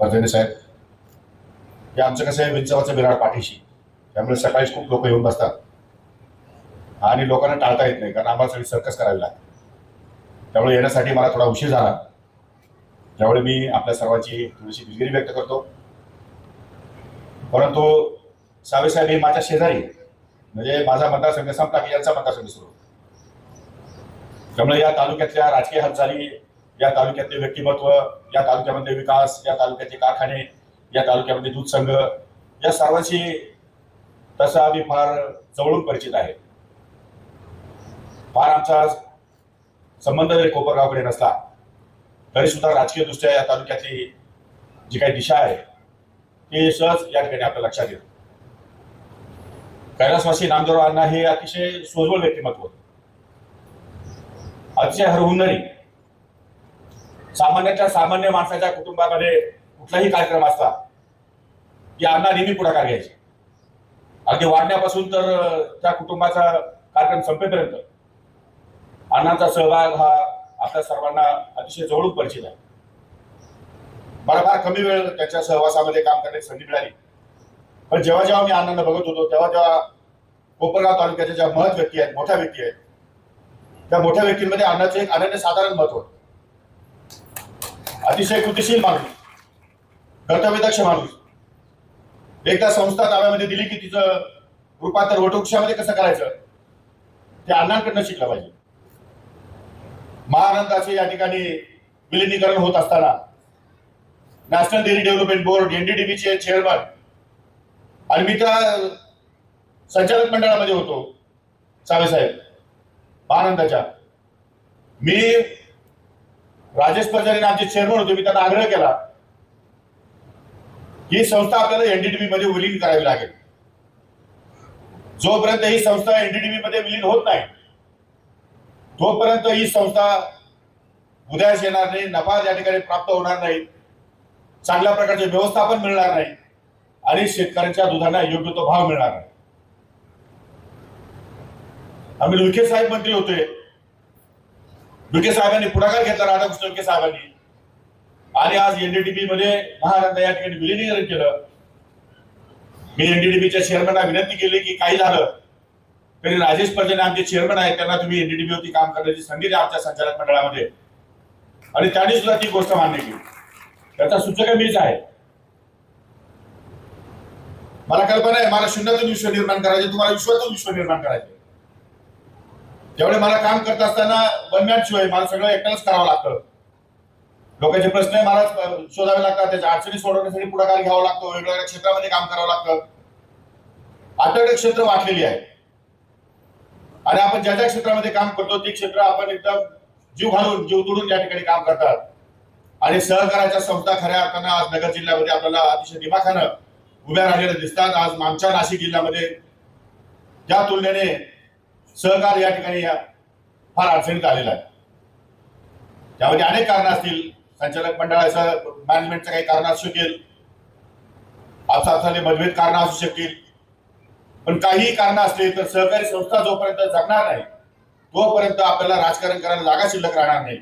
परदेने साहेब हे आमचं कसं आहे विंचवाचं बिराड पाठीशी. त्यामुळे सकाळीच खूप लोक येऊन बसतात. आणि लोकांना टाळता येत नाही कारण आम्हाला सगळी सर्कस करावी लागते. त्यामुळे येण्यासाठी मला थोडा उशीर झाला. त्यामुळे मी आपल्या सर्वांची थोडीशी दिलगिरी व्यक्त करतो. परंतु सावे साहेब हे माझ्या शेजारी म्हणजे माझा मतदारसंघ संपला की यांचा मतदारसंघ सुरू त्यामुळे या तालुक्यातल्या राजकीय हालचाली या तालुक्यातले व्यक्तिमत्व या तालुक्यामध्ये विकास या तालुक्याचे कारखाने या तालुक्यामध्ये दूध संघ या सर्वांशी तसा आम्ही फार जवळून परिचित आहे. फार आमचा संबंध जरी कोपरगावकडे नसला तरी सुद्धा राजकीय दृष्ट्या या तालुक्यातली जी काही दिशा आहे ती सहज या ठिकाणी आपल्या लक्षात येतो कैलासवासी नामदेव अण्णा हे अतिशय सोजवळ व्यक्तिमत्व अतिशय हरहुन्नरी सामान्याच्या सामान्य माणसाच्या कुटुंबामध्ये कुठलाही कार्यक्रम असला की अण्णा नेहमी पुढाकार घ्यायचे. अगदी वाढण्यापासून तर त्या कुटुंबाचा कार्यक्रम संपेपर्यंत. अण्णांचा सहभाग हा आपल्या सर्वांना अतिशय जवळून परिचित आहे. मला फार कमी वेळ त्याच्या सहवासामध्ये काम करण्याची संधी मिळाली. पण जेव्हा जेव्हा मी अण्णांना बघत होतो तेव्हा तेव्हा कोपरगाव तालुक्याच्या ज्या महत् व्यक्ती आहेत मोठ्या व्यक्ती आहेत त्या मोठ्या व्यक्तींमध्ये अण्णाचं एक अनन्य साधारण मत होतं. अतिशय कृतिशील मागणी कर्तव्यदक्ष माणूस. एकदा संस्था ताब्यामध्ये दिली की तिचं रूपांतर वटवृक्षामध्ये कसं करायचं? ते अण्णांकडनं शिकलं पाहिजे. महानंदाचे या ठिकाणी विलिनीकरण होत असताना नॅशनल डेअरी डेव्हलपमेंट बोर्ड एनडीडीबीचे चेअरमन आणि मी त्या संचालक मंडळामध्ये होतो साहेब महानंदाच्या. मी राजेश परजारीने आमचे चेअरमन होते मी त्यांना आग्रह केला. ही संस्था आपल्याला एनडीडीबी मध्ये विलीन करावी लागेल. जोपर्यंत ही संस्था एनडीडीबी मध्ये विलीन होत नाही तोपर्यंत ही संस्था उदयास येणार नाही नफा या ठिकाणी प्राप्त होणार नाही चांगल्या प्रकारचे व्यवस्थापन मिळणार नाही आणि शेतकऱ्यांच्या दुधांना योग्य तो भाव मिळणार नाही. आम्ही लुखे साहेब मंत्री होते. डुके साहेबांनी पुढाकार घेतला राधाकृष्ण डुके साहेबांनी. आणि आज एनडीडीबी मध्ये महानंद या ठिकाणी विलिनीकरण केलं. मी एनडीडीबीच्या चेअरमॅनला विनंती केली की काही झालं तरी राजेश परजने आमचे चेअरमॅन आहेत त्यांना तुम्ही एनडीडीबी वरती काम करण्याची संधी द्या आमच्या संचालक मंडळामध्ये. आणि त्यांनी सुद्धा ती गोष्ट मान्य केली. त्याचा सूचक मीच आहे. मला कल्पना आहे मला शून्यातून विश्व निर्माण करायचे तुम्हाला विश्वातून विश्व निर्माण करायचे. त्यामुळे मला काम करत असताना वन शिवाय मला सगळं एकट्यालाच करावं लागतं. लोकांचे प्रश्न मला शोधावे लागतात त्याच्या अडचणी सोडवण्यासाठी पुढाकार घ्यावा लागतो वेगवेगळ्या क्षेत्रामध्ये काम करावं लागतं. आठवडे क्षेत्र वाटलेली आहे. आणि आपण ज्या ज्या क्षेत्रामध्ये काम करतो ते क्षेत्र आपण एकदम जीव घालून जीव तोडून या ठिकाणी काम करतात. आणि सहकाराच्या संस्था खऱ्या अर्थानं आज नगर जिल्ह्यामध्ये आपल्याला अतिशय दिमाखानं उभ्या राहिलेल्या दिसतात. आज आमच्या नाशिक जिल्ह्यामध्ये ज्या तुलनेने सहकार या ठिकाणी फार अडचणीत आलेला आहे. त्यामध्ये अनेक कारणं असतील. संचालक मंडळाचं मॅनेजमेंटचं काही कारण असू शकेल. आपसातले मतभेद कारण असू शकतील पण काही कारण असले तर सहकारी संस्था जोपर्यंत जगणार नाही तोपर्यंत आपल्याला राजकारण करायला जागा शिल्लक राहणार नाही.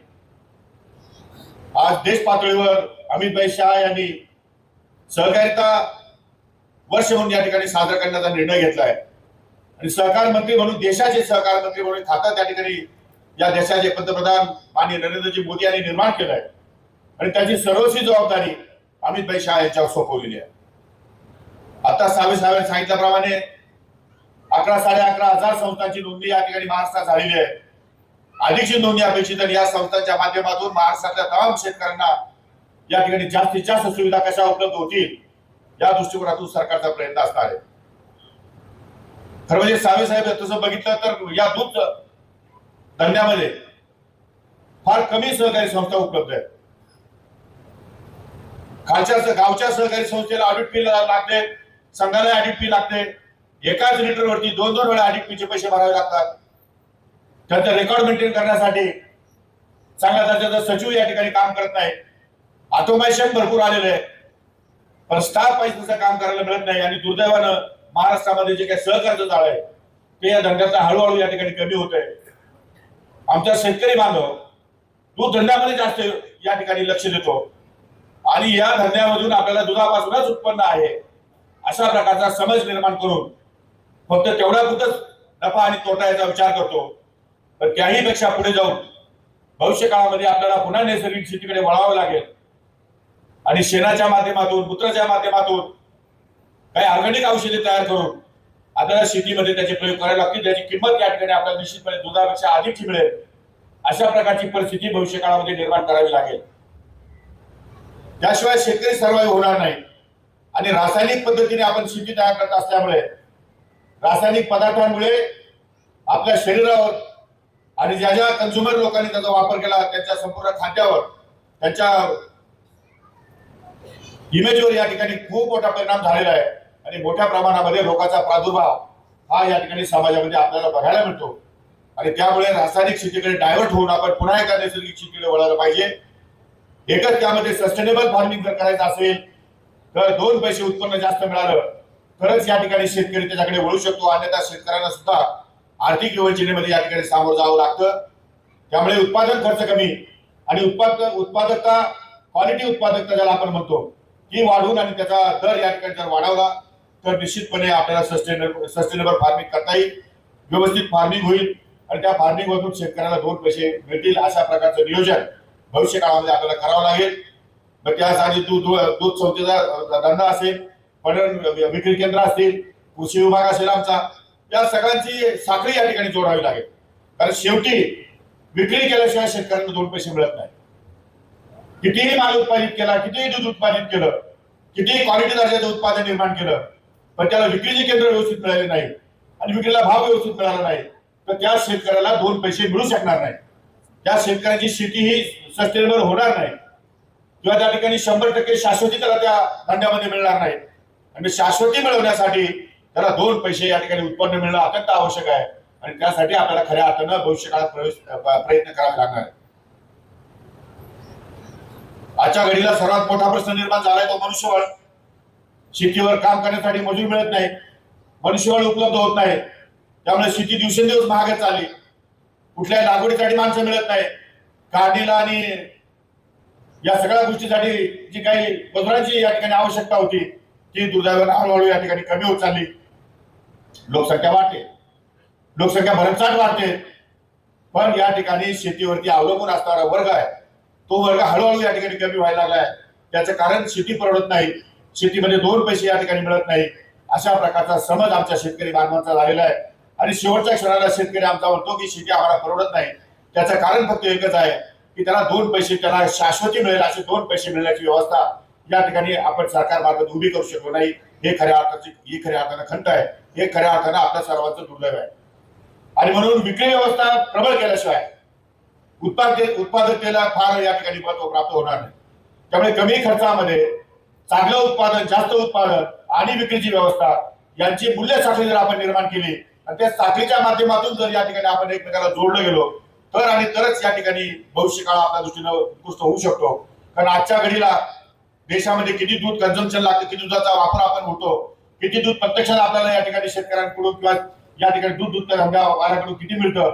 आज देश पातळीवर अमितभाई शहा यांनी सहकारिता वर्ष म्हणून या ठिकाणी साजरा करण्याचा निर्णय घेतलाय आणि सहकार मंत्री म्हणून देशाचे सहकार मंत्री म्हणून खातं त्या ठिकाणी या देशाचे पंतप्रधान माननीय नरेंद्रजी मोदी यांनी निर्माण केलंय. आणि त्याची सर्वस्वी जबाबदारी अमित भाई शहा यांच्यावर सोपवलेली आहे. आता सावे साहेबांनी सांगितल्याप्रमाणे अकरा साडे अकरा हजार संस्थांची नोंदणी या ठिकाणी महाराष्ट्रात झालेली आहे. अधिकची नोंदणी अपेक्षित आणि या संस्थांच्या माध्यमातून महाराष्ट्रातल्या तमाम शेतकऱ्यांना या ठिकाणी जास्तीत जास्त सुविधा कशा उपलब्ध होतील या दृष्टिकोनातून सरकारचा प्रयत्न असणार आहे. खरं म्हणजे सावे साहेब तसं बघितलं तर या दूध धंद्यामध्ये फार कमी सहकारी संस्था उपलब्ध आहेत. खालच्या गावच्या सहकारी संस्थेला ऑडिट फी लागते संघाला ऑडिट फी लागते. एकाच लिटरवरती दोन दोन वेळा ऑडिट फीचे पैसे भरावे लागतात. त्यांचं रेकॉर्ड मेंटेन करण्यासाठी चांगल्या दर्जाचा सचिव या ठिकाणी काम करत नाही. ऑटोमेशन भरपूर आलेलं आहे पण स्टाफ पैशाचं तसं काम करायला मिळत नाही आणि दुर्दैवानं महाराष्ट्रामध्ये जे काही सहकार्य जाळ आहे ते या धंद्याचा हळूहळू या ठिकाणी कमी होत आहे आमचा शेतकरी बांधव दूध धंद्यामध्ये जास्त या ठिकाणी लक्ष देतो. आणि या धंद्यामधून आपल्याला दुधापासूनच उत्पन्न आहे अशा प्रकारचा समज निर्माण करून फक्त तेवढा पुरतच नफा आणि तोटा याचा विचार करतो. तर त्याही पेक्षा पुढे जाऊन भविष्य काळामध्ये आपल्याला पुन्हा नैसर्गिक शेतीकडे वळावं लागेल. आणि शेणाच्या माध्यमातून पुत्राच्या माध्यमातून काही ऑर्गॅनिक औषधे तयार करून आपल्याला शेतीमध्ये त्याचे प्रयोग करायला लागतील त्याची किंमत या ठिकाणी आपल्याला निश्चितपणे दुधापेक्षा अधिकची मिळेल. अशा प्रकारची परिस्थिती भविष्य काळामध्ये निर्माण करावी लागेल. त्याशिवाय शेतकरी सर्वाईव्ह होणार नाही. आणि रासायनिक पद्धतीने आपण शेती तयार करत असल्यामुळे रासायनिक पदार्थांमुळे आपल्या शरीरावर आणि ज्या ज्या कन्झ्युमर लोकांनी त्याचा वापर केला त्यांच्या संपूर्ण खाद्यावर त्यांच्या इमेजवर या ठिकाणी खूप मोठा परिणाम झालेला आहे. आणि मोठ्या प्रमाणामध्ये रोगाचा प्रादुर्भाव हा या ठिकाणी समाजामध्ये आपल्याला बघायला मिळतो. आणि त्यामुळे रासायनिक शेतीकडे डायव्हर्ट होऊन आपण पुन्हा एका नैसर्गिक शेतीकडे वळायला पाहिजे. एकच त्यामध्ये सस्टेनेबल फार्मिंग जर करायचं असेल तर दोन पैसे उत्पन्न जास्त मिळालं तरच या ठिकाणी शेतकरी त्याच्याकडे वळू शकतो. अन्यथा शेतकऱ्यांना सुद्धा आर्थिक विवंचनेमध्ये या ठिकाणी सामोरं जावं लागतं. त्यामुळे उत्पादन खर्च कमी आणि उत्पादन उत्पादकता क्वालिटी उत्पादकता ज्याला आपण म्हणतो ती वाढवून आणि त्याचा दर या ठिकाणी जर वाढवला तर निश्चितपणे आपल्याला सस्टेनेबल सस्टेनेबल फार्मिंग करता येईल व्यवस्थित फार्मिंग होईल आणि त्या फार्मिंग मधून शेतकऱ्याला दोन पैसे मिळतील अशा प्रकारचं नियोजन भविष्य काळामध्ये आपल्याला करावं लागेल. मग त्यासाठी दूध दूध संस्थेचा धंदा असेल पणन विक्री केंद्र असतील कृषी विभाग असेल आमचा या सगळ्यांची साखळी या ठिकाणी जोडावी लागेल. कारण शेवटी विक्री केल्याशिवाय शेतकऱ्यांना दोन पैसे मिळत नाही. कितीही माल उत्पादित केला कितीही दूध उत्पादित केलं कितीही क्वालिटी दर्जाचं उत्पादन निर्माण केलं पण त्याला विक्रीचे केंद्र व्यवस्थित मिळाले नाही आणि विक्रीला भाव व्यवस्थित मिळाला नाही तर त्या शेतकऱ्याला दोन पैसे मिळू शकणार नाही. त्या शेतकऱ्याची शेती ही सस्टेनेबल होणार नाही. किंवा त्या ठिकाणी शंभर टक्के शाश्वती त्याला त्या धंद्यामध्ये मिळणार नाही. आणि शाश्वती मिळवण्यासाठी त्याला दोन पैसे या ठिकाणी उत्पन्न मिळणं अत्यंत आवश्यक आहे. आणि त्यासाठी आपल्याला खऱ्या अर्थानं भविष्यकाळात प्रवेश प्रयत्न करावे लागणार आहे आजच्या घडीला सर्वात मोठा प्रश्न निर्माण झालाय तो मनुष्यबळ. शेतीवर काम करण्यासाठी मजूर मिळत नाही. मनुष्यबळ उपलब्ध होत नाही. त्यामुळे शेती दिवसेंदिवस महागत चालली. कुठल्याही लागवडीसाठी माणसं मिळत नाही. काढणीला आणि या सगळ्या गोष्टीसाठी जी काही मजुरांची या ठिकाणी आवश्यकता होती ती दुर्दैवाने हळूहळू या ठिकाणी कमी होत चालली. लोकसंख्या वाढते. लोकसंख्या भरमसाठ वाढते. पण या ठिकाणी शेतीवरती अवलंबून असणारा वर्ग आहे. तो वर्ग हळूहळू या ठिकाणी कमी व्हायला लागलाय त्याचं कारण शेती परवडत नाही. शेतीमध्ये दोन पैसे या ठिकाणी मिळत नाही. अशा प्रकारचा समज आमच्या शेतकरी बांधवांचा झालेला आहे. आणि शेवटच्या क्षणाला शेतकरी आमचा म्हणतो की शेती आम्हाला परवडत नाही. त्याचं कारण फक्त एकच आहे की त्याला दोन पैसे त्याला शाश्वती मिळेल असे दोन पैसे मिळण्याची व्यवस्था या ठिकाणी आपण सरकार मार्फत उभी करू शकलो नाही. हे खऱ्या अर्थाची ही खऱ्या अर्थानं खंत आहे. हे खऱ्या अर्थानं आपल्या सर्वांचं दुर्दैव आहे. आणि म्हणून विक्री व्यवस्था प्रबळ केल्याशिवाय उत्पादक उत्पादकतेला फार या ठिकाणी महत्त्व प्राप्त होणार नाही. त्यामुळे कमी खर्चामध्ये चांगलं उत्पादन जास्त उत्पादन आणि विक्रीची व्यवस्था यांची मूल्य साखळी जर आपण निर्माण केली आणि त्या साखळीच्या माध्यमातून जर या ठिकाणी आपण एकमेकाला जोडलं गेलो तर आणि तरच या ठिकाणी भविष्य काळ आपल्या दृष्टीनं उत्कृष्ट होऊ शकतो. कारण आजच्या घडीला देशामध्ये किती दूध कन्झम्पशन लागतं किती दुधाचा वापर आपण होतो किती दूध प्रत्यक्षात आपल्याला या ठिकाणी शेतकऱ्यांकडून किंवा या ठिकाणी दूध दूध वाऱ्याकडून किती मिळतं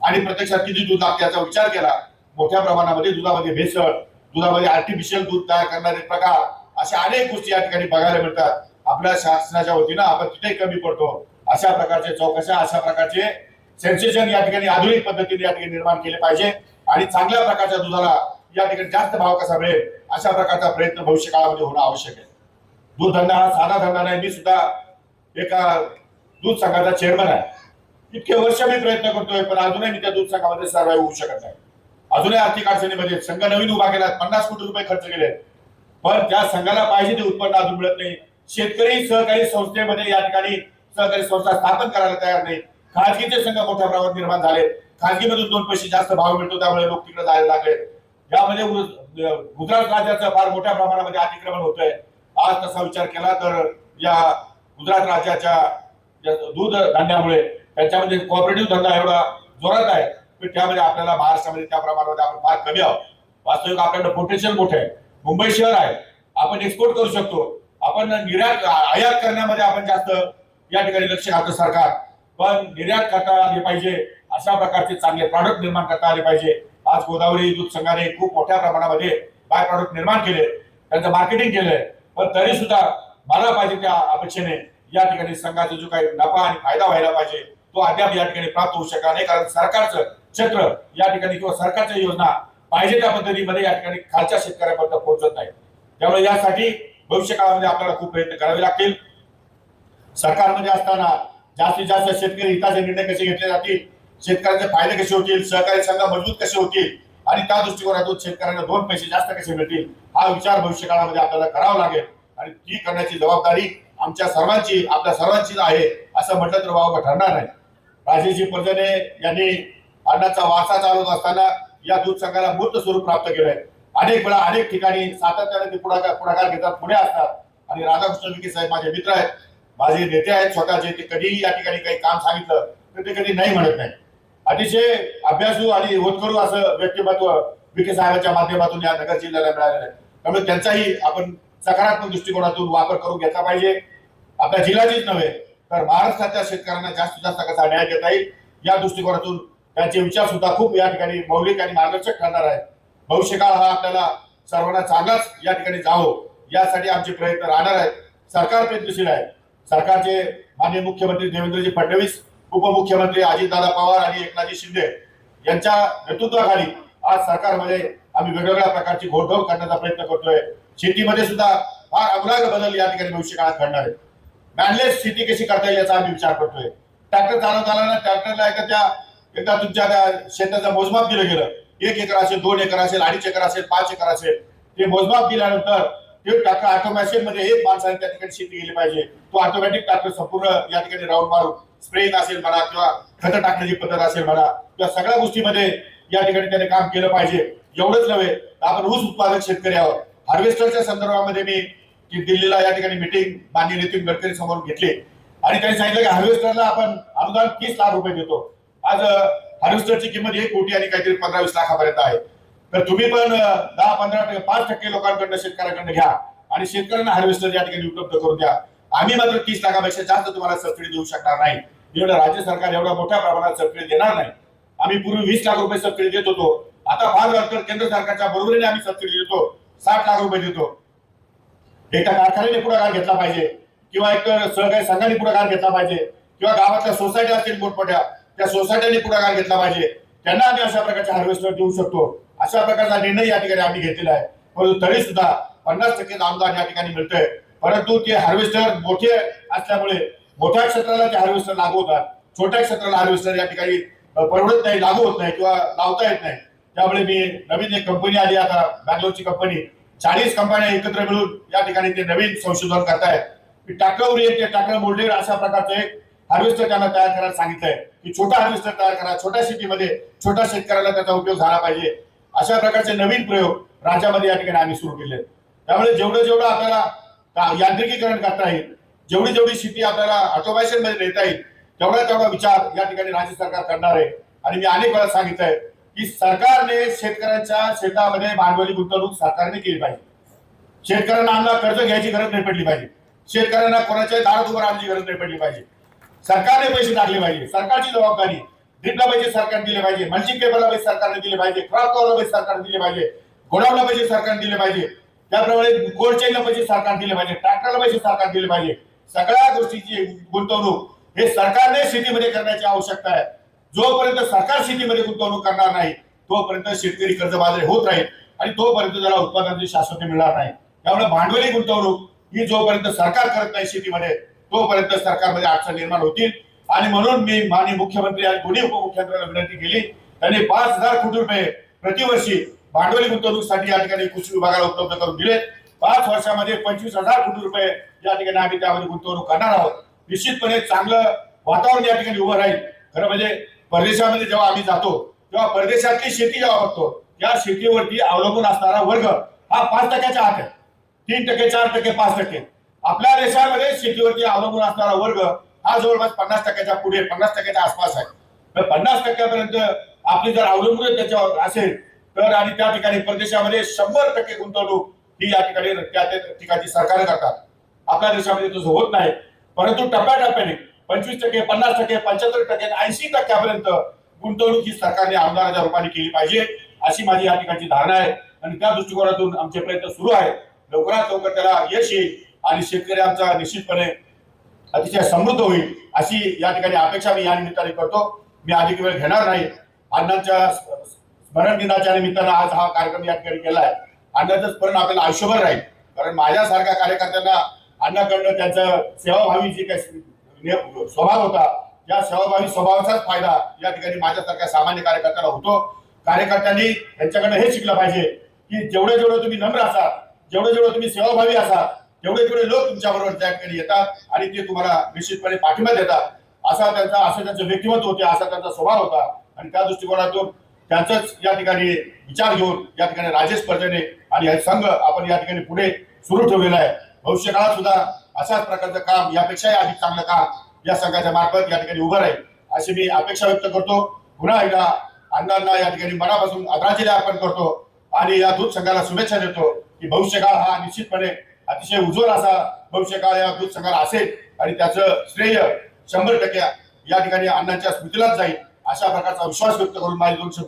आणि प्रत्यक्षात किती दूध लागते याचा विचार केला मोठ्या प्रमाणामध्ये दुधामध्ये भेसळ दुधामध्ये आर्टिफिशियल दूध तयार करणारे प्रकार अशा अनेक गोष्टी या ठिकाणी बघायला मिळतात. आपल्या शासनाच्या वतीनं आपण तिथे कमी पडतो. अशा प्रकारचे चौकशा अशा प्रकारचे सेन्सेशन या ठिकाणी आधुनिक पद्धतीने या ठिकाणी निर्माण केले पाहिजे. आणि चांगल्या प्रकारच्या दुधाला या ठिकाणी जास्त भाव कसा मिळेल अशा प्रकारचा प्रयत्न भविष्य काळामध्ये होणं आवश्यक आहे. दूध धंदा हा साधा धंदा नाही. मी सुद्धा एका दूध संघाचा चेअरमन आहे. इतके वर्ष मी प्रयत्न करतोय पण अजूनही मी त्या दूध संघामध्ये सर्वाईव्ह होऊ शकत नाही. अजूनही आर्थिक अडचणीमध्ये संघ नवीन उभा केला पन्नास कोटी रुपये खर्च केले. पण त्या संघाला पाहिजे ते उत्पन्न अजून मिळत नाही. शेतकरी सहकारी संस्थेमध्ये या ठिकाणी सहकारी संस्था स्थापन करायला तयार नाही. खाजगीचे संघ मोठ्या प्रमाणात निर्माण झाले. खाजगीमधून दोन पैसे जास्त भाव मिळतो त्यामुळे लोक तिकडे जायला लागले. यामध्ये गुजरात राज्याचं फार मोठ्या प्रमाणामध्ये अतिक्रमण होतंय. आज तसा विचार केला तर या गुजरात राज्याच्या दूध धंद्यामुळे त्याच्यामध्ये कॉपरेटिव्ह धंदा एवढा जोरात आहे. की त्यामध्ये आपल्याला महाराष्ट्रामध्ये त्या प्रमाणामध्ये आपण फार कमी आहोत. वास्तविक आपल्याकडे पोटेन्शियल मोठे आहे. मुंबई शहर आहे. आपण एक्सपोर्ट करू शकतो. आपण निर्यात आयात करण्यामध्ये आपण जास्त या ठिकाणी लक्ष घालतो सरकार. पण निर्यात करता आले पाहिजे. अशा प्रकारचे चांगले प्रॉडक्ट निर्माण करता आले पाहिजे. आज गोदावरी दूध संघाने खूप मोठ्या प्रमाणामध्ये बाय प्रॉडक्ट निर्माण केले. त्यांचं मार्केटिंग केलंय. पण तरी सुद्धा मला पाहिजे त्या अपेक्षेने या ठिकाणी संघाचा जो काही नफा आणि फायदा व्हायला पाहिजे तो अद्याप या ठिकाणी प्राप्त होऊ शकला नाही. कारण सरकारचं क्षेत्र या ठिकाणी किंवा सरकारच्या योजना पाहिजे त्या पद्धतीमध्ये या ठिकाणी खालच्या शेतकऱ्यापर्यंत पोहोचत नाही. त्यामुळे यासाठी भविष्य काळामध्ये आपल्याला खूप प्रयत्न करावे लागतील. सरकारमध्ये असताना जास्तीत जास्त शेतकरी हिताचे निर्णय कसे घेतले जातील? शेतकऱ्यांचे फायदे कसे होतील? सहकारी संघ मजबूत कसे होतील? आणि त्या दृष्टिकोनातून शेतकऱ्यांना दोन पैसे जास्त कसे मिळतील? हा विचार भविष्य काळामध्ये आपल्याला करावा लागेल. आणि ती करण्याची जबाबदारी आमच्या सर्वांची आपल्या सर्वांचीच आहे असं म्हटलं तर वाव ठरणार नाही. राजेशजी परजने यांनी अन्नाचा वासा चालवत असताना या दूध संघाला मूर्त स्वरूप प्राप्त केलंय. अनेक वेळा अनेक ठिकाणी सातत्याने ते पुढाकार पुढाकार घेतात पुढे असतात. आणि राधाकृष्ण विखे साहेब माझे मित्र आहेत. माझे नेते आहेत स्वतःचे ते कधीही या ठिकाणी काही काम सांगितलं तर ते कधी नाही म्हणत नाही अतिशय अभ्यासू आणि होतकरू असं व्यक्तिमत्व विखे साहेबांच्या माध्यमातून या नगर जिल्ह्याला मिळालेलं आहे. त्यामुळे त्यांचाही आपण सकारात्मक दृष्टिकोनातून वापर करून घेतला पाहिजे. आपल्या जिल्ह्याचीच नव्हे तर महाराष्ट्राच्या शेतकऱ्यांना जास्तीत जास्त कसा न्याय देता येईल या दृष्टिकोनातून त्यांचे विचार सुद्धा खूप या ठिकाणी मौलिक आणि मार्गदर्शक ठरणार आहे भविष्यकाळ हा आपल्याला सर्वांना चांगलाच या ठिकाणी जावो यासाठी आमचे प्रयत्न राहणार आहेत. सरकार प्रयत्नशील आहे. सरकारचे माननीय मुख्यमंत्री देवेंद्रजी फडणवीस उपमुख्यमंत्री अजितदादा पवार आणि एकनाथजी शिंदे यांच्या नेतृत्वाखाली आज सरकारमध्ये आम्ही वेगवेगळ्या प्रकारची घोडदौड करण्याचा प्रयत्न करतोय. शेतीमध्ये सुद्धा फार अमूलाग्र बदल या ठिकाणी भविष्य काळात घडणार आहे. मॅनलेस शेती कशी करता येईल याचा आम्ही विचार करतोय. ट्रॅक्टर चालवताना ट्रॅक्टरला एका त्या एकदा तुमच्या त्या शेताचं मोजमाप दिलं गेलं. एक एकर असेल दोन एकर असेल अडीच एकर असेल पाच एकर असेल. ते मोजमाप दिल्यानंतर ते ट्रॅक्टर ऑटोमॅशनमध्ये एक माणसाने त्या ठिकाणी शेती केली पाहिजे. तो ऑटोमॅटिक ट्रॅक्टर संपूर्ण या ठिकाणी राऊंड मारून. स्प्रेइंग असेल म्हणा किंवा खतं टाकण्याची पद्धत असेल म्हणा किंवा सगळ्या गोष्टीमध्ये या ठिकाणी त्याने काम केलं पाहिजे. एवढंच नव्हे आपण ऊस उत्पादक शेतकरी आहोत. हार्वेस्टरच्या संदर्भामध्ये मी की दिल्लीला या ठिकाणी मिटिंग माननीय नितीन गडकरी समोर घेतली. आणि त्यांनी सांगितलं की हार्वेस्टरला आपण अनुदान तीस लाख रुपये देतो. आज हार्वेस्टरची किंमत एक कोटी आणि काहीतरी पंधरा वीस लाखापर्यंत आहे. तर तुम्ही पण दहा पंधरा टक्के पाच टक्के लोकांकडनं शेतकऱ्यांकडनं घ्या आणि शेतकऱ्यांना हार्वेस्टर या ठिकाणी उपलब्ध करून द्या. आम्ही मात्र तीस लाखापेक्षा जास्त तुम्हाला सबसिडी देऊ शकणार नाही. एवढं राज्य सरकार एवढ्या मोठ्या प्रमाणात सबसिडी देणार नाही. आम्ही पूर्वी वीस लाख रुपये सबसिडी देत होतो. आता फार झालं तर केंद्र सरकारच्या बरोबरीने आम्ही सबसिडी देतो. साठ लाख रुपये देतो. एका कारखान्याने पुढाकार घेतला पाहिजे किंवा एक तर सहकारी संघाने पुढाकार घेतला पाहिजे किंवा गावातल्या सोसायटी असतील मोठमोठ्या त्या सोसायट्यांनी पुढाकार घेतला पाहिजे. त्यांना आम्ही अशा प्रकारचे हार्वेस्टर देऊ शकतो. अशा प्रकारचा निर्णय या ठिकाणी आम्ही घेतलेला आहे. परंतु तरी सुद्धा पन्नास टक्के अनुदान या ठिकाणी मिळतंय. परंतु ते हार्वेस्टर मोठे असल्यामुळे मोठ्या क्षेत्राला ते हार्वेस्टर लागू होतात. छोट्या क्षेत्राला हार्वेस्टर या ठिकाणी परवडत नाही लागू होत नाही किंवा लावता येत नाही. त्यामुळे मी नवीन एक कंपनी आली आता बँगलोरची कंपनी चाळीस कंपन्या एकत्र मिळून या ठिकाणी ते नवीन संशोधन करतायत. ट्रॅक्टरवर ते ट्रॅक्टर मोल्डेड अशा प्रकारचं एक हार्वेस्टर त्यांना तयार करायला सांगितलंय की छोटा हार्वेस्टर तयार करा छोट्या शेतीमध्ये छोट्या शेतकऱ्याला त्याचा उपयोग झाला पाहिजे. अशा प्रकारचे नवीन प्रयोग राज्यामध्ये या ठिकाणी आम्ही सुरू केले त्यामुळे जेवढं जेवढं आपल्याला यांत्रिकीकरण करता येईल जेवढी जेवढी शेती आपल्याला ऑटोमॅशनमध्ये नेता येईल तेवढा तेवढा विचार या ठिकाणी राज्य सरकार करणार आहे. आणि मी अनेक वेळा सांगितलंय की सरकारने शेतकऱ्यांच्या शेतामध्ये भांडवली गुंतवणूक सरकारने केली पाहिजे. शेतकऱ्यांना आम्हाला कर्ज घ्यायची गरज नाही पडली पाहिजे. शेतकऱ्यांना कोणाच्या दारात उभं राहण्याची गरज नाही पडली पाहिजे. सरकारने पैसे टाकले पाहिजे. सरकारची जबाबदारी. ड्रीपला पैसे सरकारने दिले पाहिजे. मल्चिंग पेपरला पैसे सरकारने दिले पाहिजे. क्रॉप पैसे सरकारने दिले पाहिजे. गोडाऊनला पैसे सरकारने दिले पाहिजे. त्याप्रमाणे कोल्ड चेनला पैसे सरकारने दिले पाहिजे. ट्रॅक्टरला पैसे सरकारने दिले पाहिजे. सगळ्या गोष्टीची गुंतवणूक हे सरकारने शेतीमध्ये करण्याची आवश्यकता आहे. जोपर्यंत सरकार शेतीमध्ये गुंतवणूक करणार नाही तोपर्यंत शेतकरी कर्जबाजारी होत राहील आणि तोपर्यंत त्याला उत्पादनाची शाश्वती मिळणार नाही. त्यामुळे भांडवली गुंतवणूक ही जोपर्यंत सरकार करत नाही शेतीमध्ये तोपर्यंत सरकारमध्ये अडचण निर्माण होतील. आणि म्हणून मी माननीय मुख्यमंत्री आणि दोन्ही उपमुख्यमंत्र्यांना विनंती केली. त्यांनी पाच हजार कोटी रुपये प्रतिवर्षी भांडवली गुंतवणूकसाठी या ठिकाणी कृषी विभागाला उपलब्ध करून दिले पाच वर्षामध्ये पंचवीस हजार कोटी रुपये या ठिकाणी आम्ही त्यामध्ये गुंतवणूक करणार आहोत. निश्चितपणे चांगलं वातावरण या ठिकाणी उभं राहील. खरं म्हणजे परदेशामध्ये जेव्हा आम्ही जातो तेव्हा परदेशातली शेती जेव्हा बघतो त्या शेतीवरती अवलंबून असणारा वर्ग हा पाच टक्क्याच्या आत आहे. तीन टक्के चार टक्के पाच टक्के. आपल्या देशामध्ये शेतीवरती अवलंबून असणारा वर्ग हा जवळपास पन्नास टक्क्याच्या पुढे पन्नास टक्क्याच्या आसपास आहे. तर पन्नास टक्क्यापर्यंत आपली जर अवलंबून त्याच्यावर असेल तर आणि त्या ठिकाणी परदेशामध्ये शंभर टक्के गुंतवणूक ही या ठिकाणी त्या त्या ठिकाणी सरकार करतात. आपल्या देशामध्ये तसं होत नाही. परंतु टप्प्याटप्प्याने पंचवीस टक्के पन्नास टक्के पंच्याहत्तर टक्के ऐंशी टक्क्यापर्यंत गुंतवणूक ही सरकारने आमदाराच्या रूपाने केली पाहिजे अशी माझी या ठिकाणची धारणा आहे. आणि त्या दृष्टिकोनातून आमचे प्रयत्न सुरू आहेत. लवकरात लवकर त्याला यश येईल. आणि शेतकरी आमचा निश्चितपणे अतिशय समृद्ध होईल अशी या ठिकाणी अपेक्षा मी या निमित्ताने करतो. मी अधिक वेळ घेणार नाही. अण्णांच्या स्मरण दिनाच्या निमित्तानं आज हा कार्यक्रम या ठिकाणी केला आहे. अण्णाचं स्मरण आपल्याला आयुष्यभर राहील. कारण माझ्यासारख्या कार्यकर्त्यांना अण्णाकडनं त्यांचं सेवाभावी जी काही स्वभाव होता या सेवाभावी स्वभावाचाच फायदा या ठिकाणी माझ्यासारख्या सामान्य कार्यकर्त्याला होतो. कार्यकर्त्यांनी त्यांच्याकडनं हे शिकलं पाहिजे की जेवढे जेवढे तुम्ही नम्र असाल जेवढे जेवढे तुम्ही सेवाभावी असाल तेवढे तेवढे लोक तुमच्याबरोबर त्या ठिकाणी येतात आणि ते तुम्हाला निश्चितपणे पाठिंबा देतात. असा त्यांचा असं त्यांचं व्यक्तिमत्व होते असा त्यांचा स्वभाव होता. आणि त्या दृष्टिकोनातून त्यांचाच या ठिकाणी विचार घेऊन या ठिकाणी राजेश पर्जने आणि हे संघ आपण या ठिकाणी पुढे सुरू ठेवलेला आहे. भविष्य काळात सुद्धा अशाच प्रकारचं काम यापेक्षाही अधिक चांगलं काम या संघाच्या मार्फत या ठिकाणी उभं राहील अशी मी अपेक्षा व्यक्त करतो. पुन्हा एकदा अण्णांना या ठिकाणी मनापासून आदरांजली अर्पण करतो आणि या दूध संघाला शुभेच्छा देतो की भविष्यकाळ हा निश्चितपणे अतिशय उज्ज्वल असा भविष्यकाळ या दूध संघाला असेल आणि त्याचं श्रेय शंभर टक्के या ठिकाणी अण्णांच्या स्मृतीलाच जाईल अशा प्रकारचा विश्वास व्यक्त करून माझे दोन शब्द